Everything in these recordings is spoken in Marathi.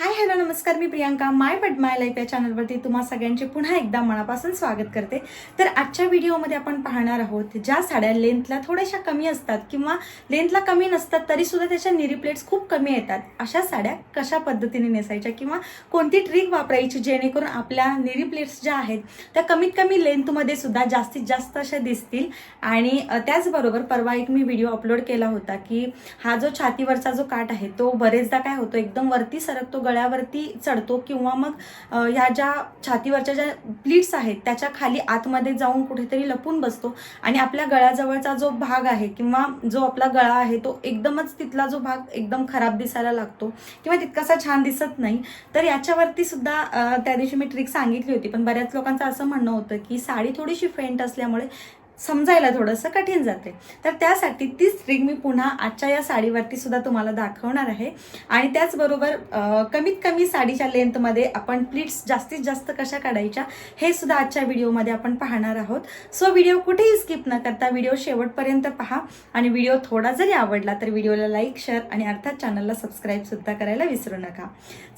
हाय हॅलो नमस्कार मी Priyanka. My but my life या चॅनलवरती तुम्हा सगळ्यांचे पुन्हा एकदा मनापासून स्वागत करते. तर आजच्या व्हिडिओमध्ये आपण पाहणार आहोत ज्या साड्या लेंथला थोड्याशा कमी असतात किंवा लेंथला कमी नसतात तरी सुद्धा त्याच्या निरी प्लेट्स खूप कमी येतात. अशा साड्या कशा पद्धतीने नेसायच्या किंवा कोणती ट्रिक वापरायची जेणेकरून आपल्या निरी प्लेट्स ज्या आहेत त्या कमीत कमी लेंथमध्ये सुद्धा जास्तीत जास्त अशा दिसतील. आणि त्याचबरोबर परवा एक मी व्हिडिओ अपलोड केला होता की हा जो छातीवरचा जो काठ आहे तो बरेचदा काय होतो एकदम वरती सरकतो गळ्यावरती चढतो किंवा मग ह्या ज्या छातीवरच्या ज्या प्लीट्स आहेत त्याच्याखाली आतमध्ये जाऊन कुठेतरी लपून बसतो. आणि आपल्या गळ्याजवळचा जो भाग आहे किंवा जो आपला गळा आहे तो एकदमच तिथला जो भाग एकदम खराब दिसायला लागतो किंवा तितकासा छान दिसत नाही. तर याच्यावरती सुद्धा त्या दिवशी मी ट्रिक सांगितली होती. पण बऱ्याच लोकांचं असं म्हणणं होतं की साडी थोडीशी फेंट असल्यामुळे समजायला थोडंसं कठीण जाते तर त्यासाठी तीच रिंग मी पुन्हा आजच्या या साडीवरती सुद्धा तुम्हाला दाखवणार आहे. आणि त्याचबरोबर कमीत कमी साडीच्या लेंथमध्ये आपण प्लीट्स जास्तीत जास्त कशा काढायच्या हे सुद्धा आजच्या व्हिडिओमध्ये आपण पाहणार आहोत. सो व्हिडिओ कुठेही स्किप न करता व्हिडिओ शेवटपर्यंत पहा. आणि व्हिडिओ थोडा जरी आवडला तर व्हिडिओला लाईक शेअर आणि अर्थात चॅनलला सबस्क्राईब सुद्धा करायला विसरू नका.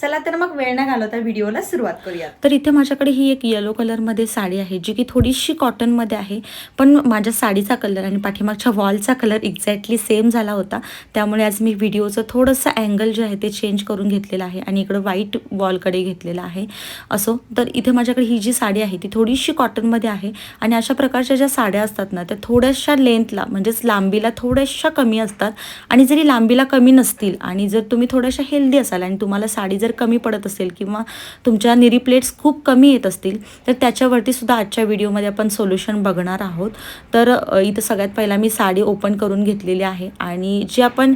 चला तर मग वेळ न घालवता व्हिडिओला सुरुवात करूया तर इथे माझ्याकडे ही एक येलो कलरमध्ये साडी आहे जी की थोडीशी कॉटनमध्ये आहे. पण माझ्या साडीचा कलर आणि पाठीमागच्या वॉलचा कलर एक्झॅक्टली सेम झाला होता. त्यामुळे आज मी व्हिडिओचं थोडंसं अँगल जे आहे ते चेंज करून घेतलेलं आहे आणि इकडं व्हाईट वॉलकडे घेतलेलं आहे. असो तर इथे माझ्याकडे ही जी साडी आहे ती थोडीशी कॉटनमध्ये आहे आणि अशा प्रकारच्या ज्या साड्या असतात ना त्या थोड्याशा लेंथला म्हणजेच लांबीला थोड्याशा कमी असतात आणि जरी लांबीला कमी नसतील आणि जर तुम्ही थोड्याशा हेल्दी असाल आणि तुम्हाला साडी जर कमी पडत असेल किंवा तुमच्या निरी प्लेट्स खूप कमी येत असतील तर त्याच्यावरती सुद्धा आजच्या व्हिडिओमध्ये आपण सोल्युशन बघणार आहोत. तर इथं सगळ्यात पहिला मी साडी ओपन करून घेतलेली आहे आणि जी आपण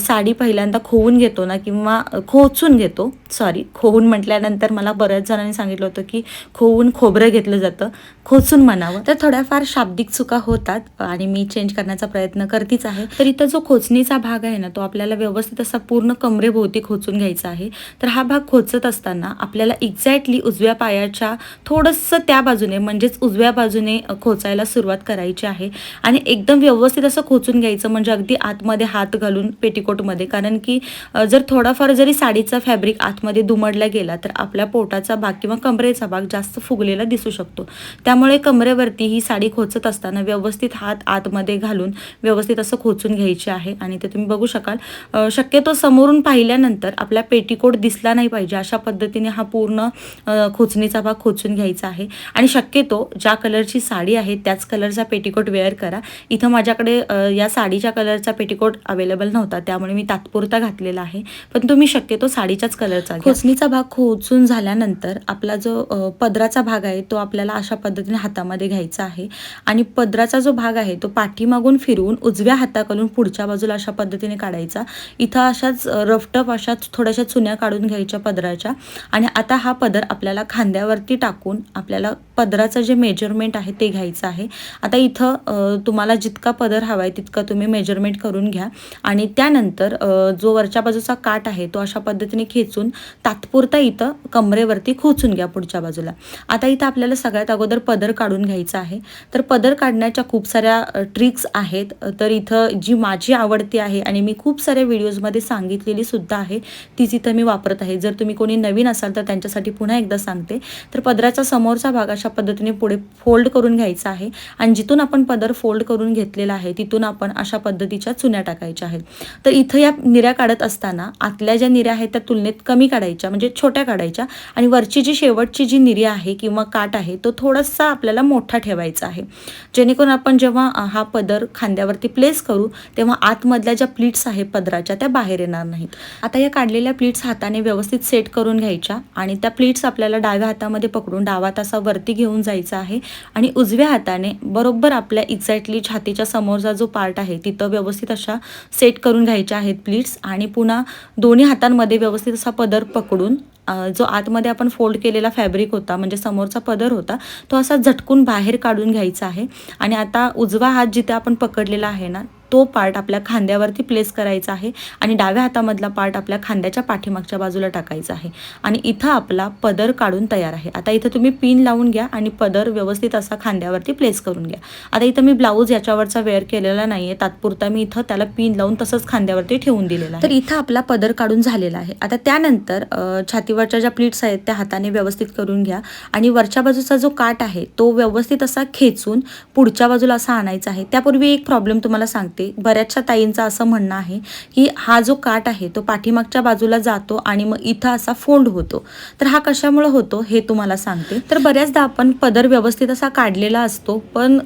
साडी पहिल्यांदा खोवून घेतो ना किंवा खोचून घेतो सॉरी खोवून म्हटल्यानंतर मला बऱ्याच जणांनी सांगितलं होतं की खोवून खोबरं घेतलं जातं खोचून म्हणावं. तर थोड्याफार शाब्दिक चुका होतात आणि मी चेंज करण्याचा प्रयत्न करतीच आहे. तर इथं जो खोचणीचा भाग आहे ना तो आपल्याला व्यवस्थित असा पूर्ण कमरेभोवती खोचून घ्यायचा आहे. तर हा भाग खोचत असताना आपल्याला एक्झॅक्टली उजव्या पायाच्या थोडंसं त्या बाजूने म्हणजेच उजव्या बाजूने खोचायला सुरुवात करायची आहे. आणि एकदम व्यवस्थित असं खोचून घ्यायचं म्हणजे अगदी आतमध्ये हात घालून पेटिकोटमध्ये. कारण की जर थोडाफार जरी साडीचा फॅब्रिक आतमध्ये दुमडला गेला तर आपल्या पोटाचा भाग किंवा कमरेचा भाग जास्त फुगलेला दिसू शकतो. त्यामुळे कमरेवरती ही साडी खोचत असताना व्यवस्थित हात आतमध्ये घालून व्यवस्थित असं खोचून घ्यायचे आहे. आणि ते तुम्ही बघू शकाल. शक्यतो समोरून पाहिल्यानंतर आपला पेटीकोट दिसला नाही पाहिजे अशा पद्धतीने हा पूर्ण खोचणीचा भाग खोचून घ्यायचा आहे. आणि शक्यतो ज्या कलरची साडी आहे त्याच कलरचा पेटीकोट वेअर करा. इथं माझ्याकडे या साडीच्या कलरचा पेटीकोट अवेलेबल नव्हता त्यामुळे मी तात्पुरता घातलेला आहे. पण तुम्ही शक्यतो साडीच्याच कलरचा खोचणीचा भाग खोचून झाल्यानंतर आपला जो पदराचा भाग आहे तो आपल्याला अशा पद्धतीने हातामध्ये घ्यायचा आहे. आणि पदराचा जो भाग आहे तो पाठीमागून फिरवून उजव्या हाताकडून पुढच्या बाजूला अशा पद्धतीने काढायचा. इथं अशाच रफटप अशा थोड्याशा चुन्या काढून घ्यायच्या पदराच्या. आणि आता हा पदर आपल्याला खांद्यावरती टाकून आपल्याला पदराचं जे मेजरमेंट आहे ते घ्यायचं आहे. आता इथं तुम्हाला जितका पदर हवा आहे तितका तुम्ही मेजरमेंट करून घ्या. आणि त्यानंतर जो वरच्या बाजूचा काठ आहे तो अशा पद्धतीने खेचून तात्पुरता इथं कमरेवरती खोचून घ्या पुढच्या बाजूला. आता इथं आपल्याला सगळ्यात अगोदर पदर काढून घ्यायचा आहे. तर पदर काढण्याच्या खूप साऱ्या ट्रिक्स आहेत. तर इथं जी माझी आवडती आहे आणि मी खूप साऱ्या व्हिडिओजमध्ये सांगितलेली सुद्धा आहे तीच इथं मी वापरत आहे. जर तुम्ही कोणी नवीन असाल तर त्यांच्यासाठी पुन्हा एकदा सांगते. तर पदराचा समोरचा भाग अशा पद्धतीने पुढे फोल्ड करून घ्यायचा आहे. आणि जिथून आपण पदर फोल्ड करून घेतलेला आहे तिथून आपण अशा पद्धतीच्या चुन्या टाकायच्या आहेत. तर इथं या निऱ्या काढत असताना आतल्या ज्या निऱ्या आहेत त्या तुलनेत कमी काढायच्या म्हणजे छोट्या काढायच्या आणि वरची जी शेवटची जी निरी आहे किंवा काठ आहे तो थोडासा आपल्याला मोठा ठेवायचा आहे. जेणेकरून आपण जेव्हा हा पदर खांद्यावरती प्लेस करू तेव्हा आतमधल्या ज्या प्लीट्स आहेत पदराच्या त्या बाहेर येणार नाहीत. आता या काढलेल्या प्लीट्स हाताने व्यवस्थित सेट करून घ्यायच्या आणि त्या प्लीट्स आपल्याला डाव्या हातामध्ये पकडून डावा तासा वरती घेऊन जायचा आहे आणि उजव्या हाताने बरोबर आपल्या एक्झॅक्टली छातीच्या समोरचा जो पार्ट आहे तिथं व्यवस्थित अशा सेट करून घ्यायच्या आहेत प्लीट्स आणि पुन्हा दोन्ही हातांमध्ये व्यवस्थित असा पदर पकडून जो आतमध्ये आपण फोल्ड केलेला फॅब्रिक होता म्हणजे समोरचा पदर होता तो असा झटकून बाहेर काढून घ्यायचा आहे. आणि आता उजवा हात जिथे आपण पकडलेला आहे ना तो पार्ट आपल्या खांद्यावरती प्लेस करायचा आहे आणि डाव्या हातामधला पार्ट आपल्या खांद्याच्या पाठीमागच्या बाजूला टाकायचा आहे. आणि इथं आपला पदर काढून तयार आहे. आता इथं तुम्ही पिन लावून घ्या आणि पदर व्यवस्थित असा खांद्यावरती प्लेस करून घ्या. आता इथं मी ब्लाऊज याच्यावरचा वेअर केलेला नाही आहे तात्पुरता मी इथं त्याला पिन लावून तसंच खांद्यावरती ठेवून दिलेला आहे. तर इथं आपला पदर काढून झालेला आहे. आता त्यानंतर छातीवरच्या ज्या प्लीट्स आहेत त्या हाताने व्यवस्थित करून घ्या. आणि वरच्या बाजूचा जो काट आहे तो व्यवस्थित असा खेचून पुढच्या बाजूला असा आणायचा आहे. त्यापूर्वी एक प्रॉब्लेम तुम्हाला सांगते. बऱ्याचशा ताईंचं असं म्हणणं आहे की हा जो काट आहे तो पाठीमागच्या बाजूला जातो आणि मग इथं असा फोंड होतो. तर हा कशामुळे होतो हे तुम्हाला सांगते. तर बऱ्याचदा आपण पदर व्यवस्थित असा काढलेला असतो पण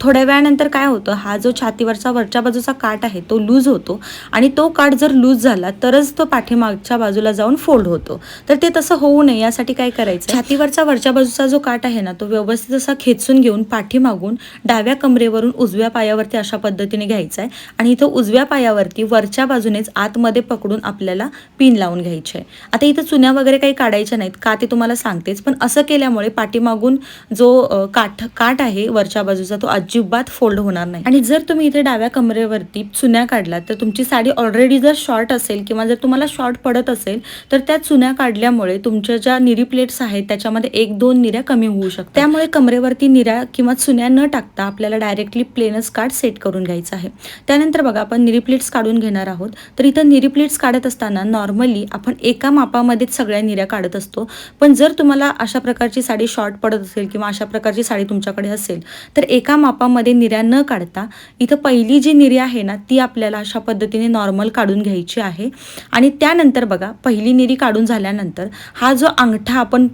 थोड्या वेळानंतर काय होतं हा जो छातीवरचा वरच्या बाजूचा काट आहे तो लूज होतो आणि तो काट जर लूज झाला तरच तो पाठीमागच्या बाजूला जाऊन फोल्ड होतो. तर ते तसं होऊ नये यासाठी काय करायचं छातीवरचा वरच्या बाजूचा जो काट आहे ना तो व्यवस्थित असा खेचून घेऊन पाठीमागून डाव्या कमरेवरून उजव्या पायावरती अशा पद्धतीने घ्यायचा. आहे आणि इथं उजव्या पायावरती वरच्या बाजूनेच आतमध्ये पकडून आपल्याला पिन लावून घ्यायचे आहे आता इथं चुन्या वगैरे काही काढायच्या नाहीत का ते तुम्हाला सांगतेच पण असं केल्यामुळे पाठीमागून जो काठ काठ आहे वरच्या बाजूचा तो अजिबात फोल्ड होणार नाही. आणि जर तुम्ही इथे डाव्या कमरेवरती चुन्या काढला तर तुमची साडी ऑलरेडी जर शॉर्ट असेल किंवा जर तुम्हाला शॉर्ट पडत असेल तर त्या चुन्या काढल्यामुळे तुमच्या ज्या निरी प्लेट्स आहेत त्याच्यामध्ये एक दोन निऱ्या कमी होऊ शकतात. त्यामुळे कमरेवरती निऱ्या किंवा चुन्या न टाकता आपल्याला डायरेक्टली प्लेनच कार्ड सेट करून घ्यायचं आहे. त्यानंतर बघा आपण निरीप्लेट्स काढून घेणार आहोत. तर इथं निरीप्लेट्स काढत असताना नॉर्मली आपण एका मापामध्येच सगळ्या निऱ्या काढत असतो. पण जर तुम्हाला अशा प्रकारची साडी शॉर्ट पडत असेल किंवा अशा प्रकारची साडी तुमच्याकडे असेल तर एका मापामध्ये निऱ्या न काढता इथं पहिली जी निरी आहे ना ती आपल्याला अशा पद्धतीने नॉर्मल काढून घ्यायची आहे. आणि त्यानंतर बघा पहिली निरी काढून झाल्यानंतर हा जो अंगठा आपण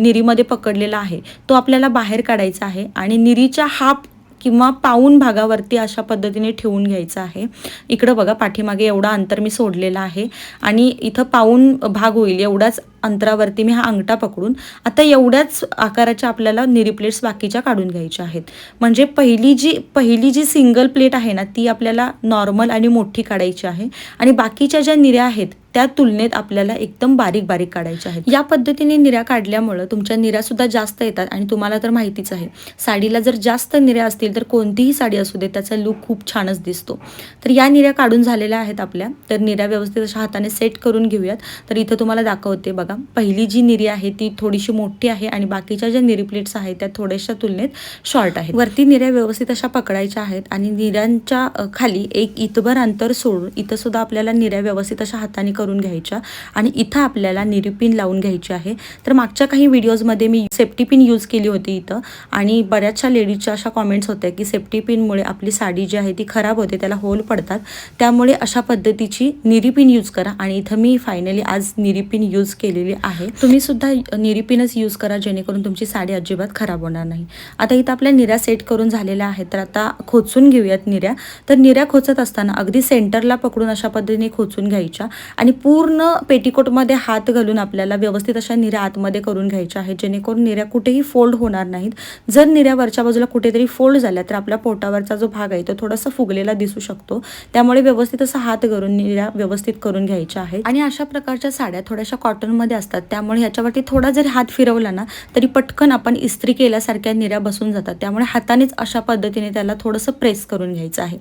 निरीमध्ये पकडलेला आहे तो आपल्याला बाहेर काढायचा आहे. आणि निरीच्या हाफ किंवा पाऊन भागावरती अशा पद्धतीने ठेवून घ्यायचं आहे. इकडं बघा पाठीमागे एवढा अंतर मी सोडलेला आहे. आणि इथं पाऊन भाग होईल एवढाच अंतरावरती मी हा अंगठा पकडून आता एवढ्याच आकाराच्या आपल्याला निरी प्लेट्स बाकीच्या काढून घ्यायच्या आहेत. म्हणजे पहिली जी पहिली जी सिंगल प्लेट आहे ना ती आपल्याला नॉर्मल आणि मोठी काढायची आहे आणि बाकीच्या ज्या निऱ्या आहेत त्या तुलनेत आपल्याला एकदम बारीक बारीक काढायच्या आहेत. या पद्धतीने निऱ्या काढल्यामुळं तुमच्या निऱ्यासुद्धा जास्त येतात आणि तुम्हाला तर माहितीच आहे साडीला जर जास्त निऱ्या असतील तर कोणतीही साडी असू दे त्याचा लुक खूप छानच दिसतो. तर या निऱ्या काढून झालेल्या आहेत आपल्या. तर निऱ्या व्यवस्थित अशा हाताने सेट करून घेऊयात. तर इथं तुम्हाला दाखवते बघा. पहिली जी निरी आहे ती थोडीशी मोठी आहे आणि बाकीच्या ज्या निरी प्लेट्स आहेत त्या थोड्याशा तुलनेत शॉर्ट आहेत. वरती निऱ्या व्यवस्थित अशा पकडायच्या आहेत आणि निऱ्यांच्या खाली एक इतभर अंतर सोडून इथं सुद्धा आपल्याला निऱ्या व्यवस्थित अशा हाताने करून घ्यायच्या आणि इथं आपल्याला निरी पिन लावून घ्यायची आहे. तर मागच्या काही व्हिडिओजमध्ये मी सेफ्टी पिन यूज केली होती इथं आणि बऱ्याचशा लेडीजच्या अशा कॉमेंट्स होत्या की सेफ्टी पिनमुळे आपली साडी जी आहे ती खराब होते त्याला होल पडतात. त्यामुळे अशा पद्धतीची निरी पिन यूज करा आणि इथं मी फायनली आज निरी पिन यूज केलेली आहे. तुम्ही सुद्धा निरी पिनच यूज करा जेणेकरून तुमची साडी अजिबात खराब होणार नाही. आता इथं आपल्या निऱ्या सेट करून झालेल्या आहेत तर आता खोचून घेऊयात निऱ्या. तर निऱ्या खोचत असताना अगदी सेंटरला पकडून अशा पद्धतीने खोचून घ्यायच्या आणि पूर्ण पेटीकोटमध्ये हात घालून आपल्याला व्यवस्थित अशा निऱ्या आतमध्ये करून घ्यायच्या आहेत जेणेकरून निऱ्या कुठेही फोल्ड होणार नाहीत. जर निऱ्या वरच्या बाजूला कुठेतरी फोल्ड झाल्या तर आपल्या पोटावरचा जो भाग आहे तो थोडासा फुगलेला दिसू शकतो. त्यामुळे व्यवस्थित असा हात घालून निऱ्या व्यवस्थित करून घ्यायच्या आहेत. आणि अशा प्रकारच्या साड्या थोड्याशा कॉटनमध्ये असतात. त्यामुळे ह्याच्यावरती थोडा जरी हात फिरवला ना तरी पटकन आपण इस्त्री केल्यासारख्या निऱ्या बसून जातात. त्यामुळे हातानेच अशा पद्धतीने त्याला थोडंसं प्रेस करून घ्यायचं आहे.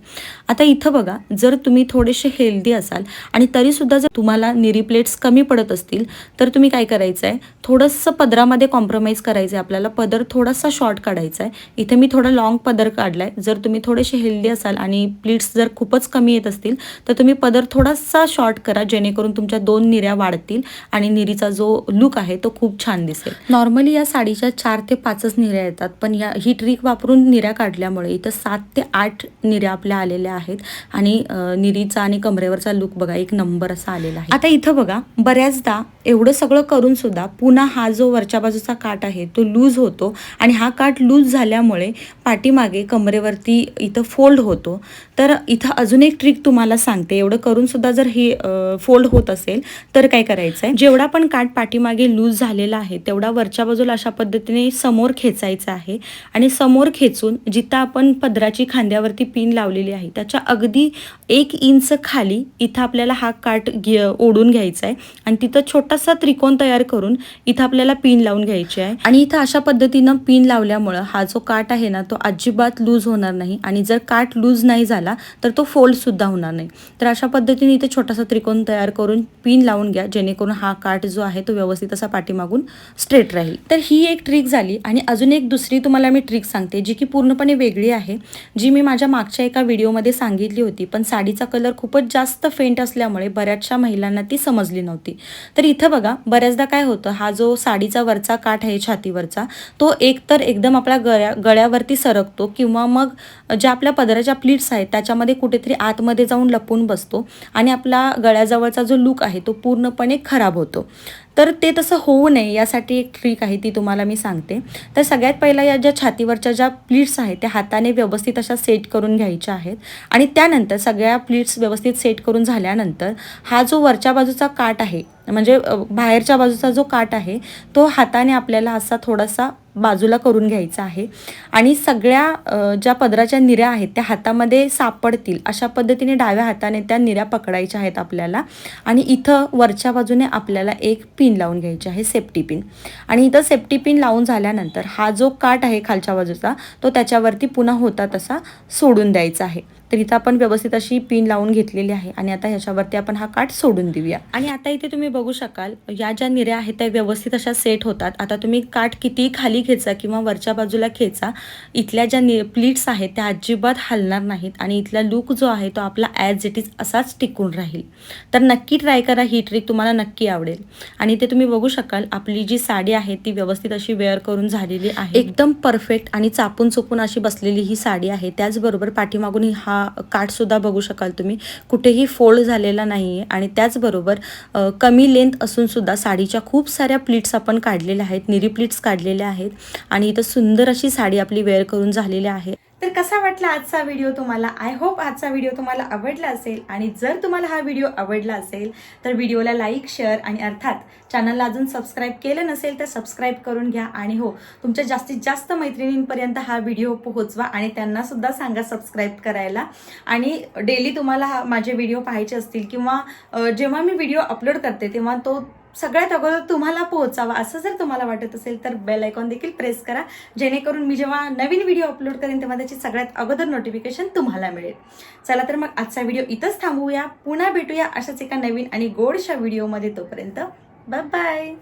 आता इथं बघा जर तुम्ही थोडेसे हेल्दी असाल आणि तरीसुद्धा जर तुम्हाला निरी प्लेट्स कमी पडत असतील तर तुम्ही काय करायचं आहे थोडंसं पदरामध्ये कॉम्प्रोमाइज करायचं आहे आपल्याला. पदर थोडासा शॉर्ट काढायचा आहे इथे मी थोडा लॉंग पदर काढला आहे जर तुम्ही थोडेसे हेल्दी असाल आणि प्लीट्स जर खूपच कमी येत असतील तर तुम्ही पदर थोडासा शॉर्ट करा जेणेकरून तुमच्या दोन निऱ्या वाढतील आणि निरी निरीचा जो लुक आहे तो खूप छान दिसेल. नॉर्मली या साडीच्या चार ते पाचच निऱ्या येतात पण या ही ट्रिक वापरून निऱ्या काढल्यामुळे इथं सात ते आठ निऱ्या आपल्या आलेल्या आहेत आणि निरीचा आणि कमरेवरचा लुक बघा एक नंबर असा आलेला आहे. आता इथं बघा बऱ्याचदा एवढं सगळं करून सुद्धा पुन्हा हा जो वरच्या बाजूचा काट आहे तो लूज होतो आणि हा काट लूज झाल्यामुळे पाठीमागे कमरेवरती इथं फोल्ड होतो. तर इथं अजून एक ट्रिक तुम्हाला सांगते एवढं करून सुद्धा जर ही फोल्ड होत असेल तर काय करायचं आहे जेवढा पण काठ पाठीमागे लूज झालेला आहे. तेवढा वरच्या बाजूला अशा पद्धतीने समोर खेचायचा आहे. आणि समोर खेचून जिथं आपण पदराची खांद्यावरती पिन लावलेली आहे त्याच्या अगदी एक इंच खाली इथं आपल्याला हा काठ घे ओढून घ्यायचा आहे आणि तिथं छोटासा त्रिकोण तयार करून इथं आपल्याला पिन लावून घ्यायची आहे. आणि इथं अशा पद्धतीनं पिन लावल्यामुळं हा जो काठ आहे ना तो अजिबात लूज होणार नाही. आणि जर काठ लूज नाही झाला तर तो फोल्ड सुद्धा होणार नाही. तर अशा पद्धतीने इथे छोटासा त्रिकोण तयार करून पिन लावून घ्या जेणेकरून हा काठ जो आहे तो व्यवस्थित असा पाठीमागून स्ट्रेट राहील. तर ही एक ट्रिक झाली आणि अजून एक दुसरी तुम्हाला मी ट्रिक सांगते जी की पूर्णपणे वेगळी आहे जी मी माझ्या मागच्या एका व्हिडिओमध्ये सांगितली होती. पण साडीचा कलर खूपच जास्त फेंट असल्यामुळे बऱ्याचशा महिलांना ती समजली नव्हती. तर इथं बघा बऱ्याचदा काय होतं हा जो साडीचा वरचा काठ आहे छातीवरचा तो एक तर एकदम आपल्या गळ्या गळ्यावरती सरकतो किंवा मग ज्या आपल्या पदराच्या प्लीट्स आहेत त्याच्यामध्ये कुठेतरी आतमध्ये जाऊन लपून बसतो आणि आपला गळ्याजवळचा जो लुक आहे तो पूर्णपणे खराब होतो. तर ते तसं होऊ नये यासाठी एक ट्रिक आहे ती तुम्हाला मी सांगते. तर सगळ्यात पहिला या ज्या छातीवरच्या ज्या प्लीट्स आहेत त्या हाताने व्यवस्थित अशा सेट करून घ्यायच्या आहेत. आणि त्यानंतर सगळ्या प्लीट्स व्यवस्थित सेट करून झाल्यानंतर हा जो वरच्या बाजूचा काठ आहे म्हणजे बाहेरच्या बाजूचा जो काठ आहे तो हाताने आपल्याला असा थोडासा बाजूला करून घ्यायचा आहे. आणि सगळ्या ज्या पदराच्या निऱ्या आहेत त्या हातामध्ये सापडतील. अशा पद्धतीने डाव्या हाताने त्या निऱ्या पकडायच्या आहेत आपल्याला. आणि इथं वरच्या बाजूने आपल्याला एक पिन लावून घ्यायची आहे सेफ्टी पिन. आणि इथं सेफ्टी पिन लावून झाल्यानंतर हा जो काठ आहे खालच्या बाजूचा तो त्याच्यावरती पुन्हा होता तसा सोडून द्यायचा आहे. तर इथं आपण व्यवस्थित अशी पिन लावून घेतलेली आहे. आणि आता ह्याच्यावरती आपण हा काठ सोडून देऊया. आणि आता इथे तुम्ही बघू शकाल या ज्या निऱ्या आहेत त्या व्यवस्थित अशा सेट होतात. आता तुम्ही काठ किती खाली खेचा किंवा वरच्या बाजूला खेचा इथल्या ज्या नि प्लीट्स आहेत त्या अजिबात हलणार नाहीत. आणि इथला लुक जो आहे तो आपला ॲज इट इज असाच टिकून राहील. तर नक्की ट्राय करा ही ट्रिक तुम्हाला नक्की आवडेल. आणि ते तुम्ही बघू शकाल आपली जी साडी आहे ती व्यवस्थित अशी वेअर करून झालेली आहे. एकदम परफेक्ट आणि चापून चुपून अशी बसलेली ही साडी आहे. त्याचबरोबर पाठीमागून ही हा काठ सुद्धा बघू शकाल तुम्ही. कुठेही फोल्ड झालेला नाही आहे आणि त्याचबरोबर कमी लेंथ असून सुद्धा साडीच्या खूप साऱ्या प्लीट्स आपण काढलेल्या आहेत निरी प्लीट्स काढलेल्या आहेत आणि इथं सुंदर अशी साडी आपली वेअर करून झालेली आहे. तर कसा वाटला आजचा व्हिडिओ तुम्हाला? आय होप आजचा व्हिडिओ तुम्हाला आवडला असेल. आणि जर तुम्हाला हा व्हिडिओ आवडला असेल तर व्हिडिओला लाईक शेअर आणि अर्थात चॅनलला अजून सबस्क्राईब केलं नसेल तर सबस्क्राईब करून घ्या. आणि हो तुमच्या जास्तीत जास्त मैत्रिणींपर्यंत हा व्हिडिओ पोहोचवा आणि त्यांनासुद्धा सांगा सबस्क्राईब करायला. आणि डेली तुम्हाला हा माझे व्हिडिओ पाहायचे असतील किंवा जेव्हा मी व्हिडिओ अपलोड करते तेव्हा तो सगळ्यात अगोदर तुम्हाला पोहोचावा असं जर तुम्हाला वाटत असेल तर बेल आयकॉन देखील प्रेस करा. जेणेकरून मी जेव्हा नवीन व्हिडिओ अपलोड करेन तेव्हा त्याची सगळ्यात अगोदर नोटिफिकेशन तुम्हाला मिळेल. चला तर मग आजचा व्हिडिओ इथंच थांबवूया. पुन्हा भेटूया अशाच एका नवीन आणि गोडशा व्हिडिओमध्ये तोपर्यंत. Bye bye